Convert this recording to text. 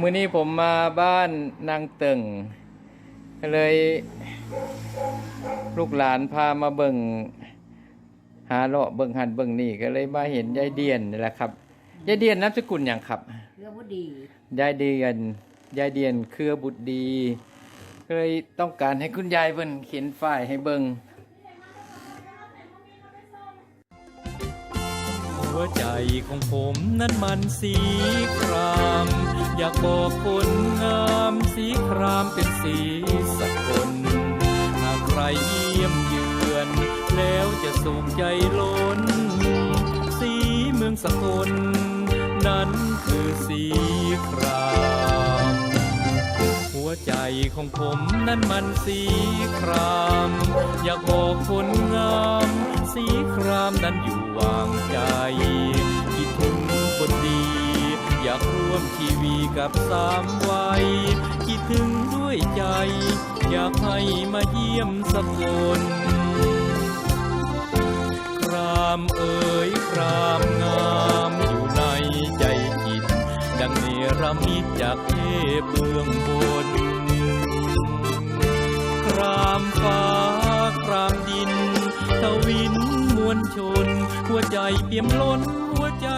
มื้อนี้ผมมาบ้านนางเตึงก็เลยลูกหลานพามาเบิ่งหาเลาะเบิ่งหันเบิ่งนี่ก็เลยมาเห็นยายเดียนนี่แหละครับยายเดียนนามสกุลหยังครับเรือบ่ดียายเดียนยายเดียนเครือบุตรดีก็เลยต้องการให้คุณยายเพิ่นเขียนฝ้ายให้เบิ่ง วใจของผมนั้นมันสีคราม อยากบอกคนงามสีครามเป็นสีสกลหากใครเยี่ยมเยือน แล้วจะสุขใจล้น สีเมืองสกลนั้นคือสีครามหัวใจของผมนั้นมันสีคราม อยากบอกคนงาม สีครามนั้นอยู่วางใจ ร่วมชีวีกับสามวัยคิดถึงด้วยใจ อยากให้มาเยี่ยมสักคนครามเอ๋ยครามงามอยู่ในใจจิต ดังเนรมิตจากเทพเบื้องบน ครามฟ้าครามดิน ทวินมวลชน หัวใจเปี่ยมล้นหัวใจ